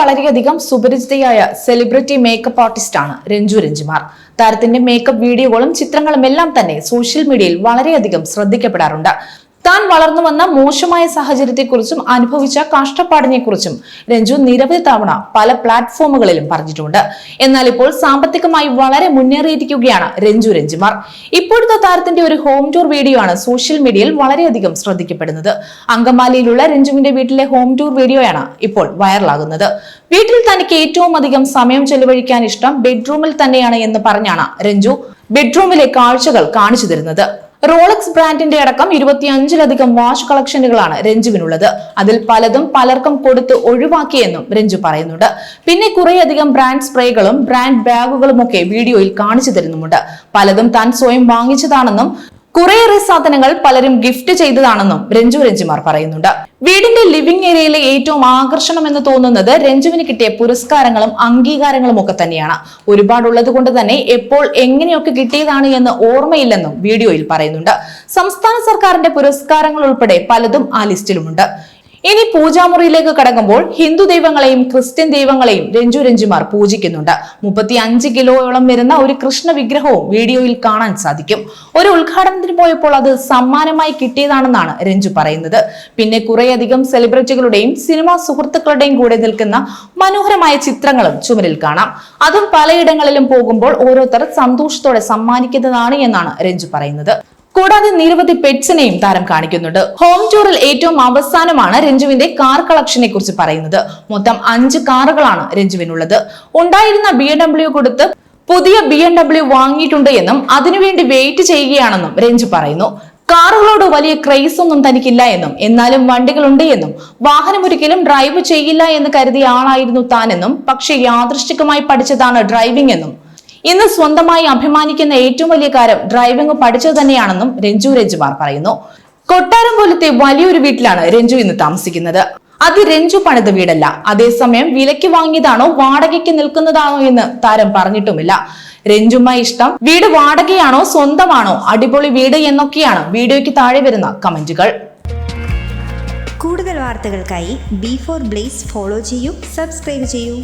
വളരെയധികം സുപരിചിതയായ celebrity makeup ആർട്ടിസ്റ്റാണ് രഞ്ജു രഞ്ജിമാർ. താരത്തിന്റെ മേക്കപ്പ് വീഡിയോകളും ചിത്രങ്ങളും എല്ലാം തന്നെ സോഷ്യൽ മീഡിയയിൽ വളരെയധികം ശ്രദ്ധിക്കപ്പെടാറുണ്ട്. താൻ വളർന്നു വന്ന മോശമായ സാഹചര്യത്തെക്കുറിച്ചും അനുഭവിച്ച കഷ്ടപ്പാടിനെക്കുറിച്ചും രഞ്ജു നിരവധി തവണ പല പ്ലാറ്റ്ഫോമുകളിലും പറഞ്ഞിട്ടുണ്ട്. എന്നാൽ ഇപ്പോൾ സാമ്പത്തികമായി വളരെ മുന്നേറിയിരിക്കുകയാണ് രഞ്ജു രഞ്ജിമാർ. ഇപ്പോഴത്തെ താരത്തിന്റെ ഒരു ഹോം ടൂർ വീഡിയോ ആണ് സോഷ്യൽ മീഡിയയിൽ വളരെയധികം ശ്രദ്ധിക്കപ്പെടുന്നത്. അങ്കമാലിയിലുള്ള രഞ്ജുവിന്റെ വീട്ടിലെ ഹോം ടൂർ വീഡിയോയാണ് ഇപ്പോൾ വൈറലാകുന്നത്. വീട്ടിൽ തനിക്ക് ഏറ്റവും അധികം സമയം ചെലവഴിക്കാൻ ഇഷ്ടം ബെഡ്റൂമിൽ തന്നെയാണ് എന്ന് പറഞ്ഞാണ് രഞ്ജു ബെഡ്റൂമിലെ കാഴ്ചകൾ കാണിച്ചു തരുന്നത്. റോളക്സ് ബ്രാൻഡിന്റെ അടക്കം ഇരുപത്തിയഞ്ചിലധികം വാച്ച് കളക്ഷനുകളാണ് രഞ്ജുവിനുള്ളത്. അതിൽ പലതും പലർക്കും കൊടുത്ത് ഒഴിവാക്കിയെന്നും രഞ്ജു പറയുന്നുണ്ട്. പിന്നെ കുറേയധികം ബ്രാൻഡ് സ്പ്രേകളും ബ്രാൻഡ് ബാഗുകളും ഒക്കെ വീഡിയോയിൽ കാണിച്ചു തരുന്നുമുണ്ട്. പലതും താൻ സ്വയം വാങ്ങിച്ചതാണെന്നും കുറേയേറെ സാധനങ്ങൾ പലരും ഗിഫ്റ്റ് ചെയ്തതാണെന്നും രഞ്ജു രഞ്ജിമാർ പറയുന്നുണ്ട്. വീടിന്റെ ലിവിംഗ് ഏരിയയിലെ ഏറ്റവും ആകർഷണം എന്ന് തോന്നുന്നത് രഞ്ജുവിന് കിട്ടിയ പുരസ്കാരങ്ങളും അംഗീകാരങ്ങളും ഒക്കെ തന്നെയാണ്. ഒരുപാടുള്ളത് കൊണ്ട് തന്നെ എപ്പോൾ എങ്ങനെയൊക്കെ കിട്ടിയതാണ് എന്ന് ഓർമ്മയില്ലെന്നും വീഡിയോയിൽ പറയുന്നുണ്ട്. സംസ്ഥാന സർക്കാരിന്റെ പുരസ്കാരങ്ങൾ ഉൾപ്പെടെ പലതും ആ ലിസ്റ്റിലുമുണ്ട്. ഇനി പൂജാമുറിയിലേക്ക് കടക്കുമ്പോൾ ഹിന്ദു ദൈവങ്ങളെയും ക്രിസ്ത്യൻ ദൈവങ്ങളെയും രഞ്ജു രഞ്ജിമാർ പൂജിക്കുന്നുണ്ട്. മുപ്പത്തി അഞ്ച് കിലോയോളം വരുന്ന ഒരു കൃഷ്ണ വിഗ്രഹവും വീഡിയോയിൽ കാണാൻ സാധിക്കും. ഒരു ഉദ്ഘാടനത്തിന് പോയപ്പോൾ അത് സമ്മാനമായി കിട്ടിയതാണെന്നാണ് രഞ്ജു പറയുന്നത്. പിന്നെ കുറേയധികം സെലിബ്രിറ്റികളുടെയും സിനിമാ സുഹൃത്തുക്കളുടെയും കൂടെ നിൽക്കുന്ന മനോഹരമായ ചിത്രങ്ങളും ചുമരിൽ കാണാം. അതും പലയിടങ്ങളിലും പോകുമ്പോൾ ഓരോരുത്തർ സന്തോഷത്തോടെ സമ്മാനിക്കുന്നതാണ് എന്നാണ് രഞ്ജു പറയുന്നത്. കൂടാതെ നിരവധി പെറ്റ്സിനെയും താരം കാണിക്കുന്നുണ്ട്. ഹോം ടൂറിൽ ഏറ്റവും അവസാനമാണ് രഞ്ജുവിന്റെ കാർ കളക്ഷനെ കുറിച്ച് പറയുന്നത്. മൊത്തം അഞ്ച് കാറുകളാണ് രഞ്ജുവിനുള്ളത്. ഉണ്ടായിരുന്ന ബി ഡബ്ല്യു കൊടുത്ത് പുതിയ ബി എം ഡബ്ല്യു വാങ്ങിയിട്ടുണ്ട് എന്നും അതിനുവേണ്ടി വെയിറ്റ് ചെയ്യുകയാണെന്നും രഞ്ജു പറയുന്നു. കാറുകളോട് വലിയ ക്രൈസ് ഒന്നും തനിക്കില്ല എന്നും എന്നാലും വണ്ടികളുണ്ട് എന്നും വാഹനം ഒരിക്കലും ഡ്രൈവ് ചെയ്യില്ല എന്ന് കരുതിയ ആളായിരുന്നു താനെന്നും പക്ഷേ യാദൃശ്ചികമായി പഠിച്ചതാണ് ഡ്രൈവിംഗ് എന്നും ഇന്ന് സ്വന്തമായി അഭിമാനിക്കുന്ന ഏറ്റവും വലിയ കാര്യം ഡ്രൈവിംഗ് പഠിച്ചത് തന്നെയാണെന്നും രഞ്ജു രഞ്ജുമാർ പറയുന്നു. കൊട്ടാരം പോലത്തെ വലിയൊരു വീട്ടിലാണ് രഞ്ജു ഇന്ന് താമസിക്കുന്നത്. അത് രഞ്ജു പണിത വീടല്ല. അതേസമയം വിലയ്ക്ക് വാങ്ങിയതാണോ വാടകയ്ക്ക് നിൽക്കുന്നതാണോ എന്ന് താരം പറഞ്ഞിട്ടുമില്ല. രഞ്ജുമ്മ ഇഷ്ടം വീട് വാടകയാണോ സ്വന്തമാണോ അടിപൊളി വീട് എന്നൊക്കെയാണ് വീഡിയോയ്ക്ക് താഴെ വരുന്ന കമന്റുകൾ. കൂടുതൽ വാർത്തകൾക്കായി ബി ഫോർ ബ്ലേസ് ഫോളോ ചെയ്യൂ സബ്സ്ക്രൈബ് ചെയ്യൂ.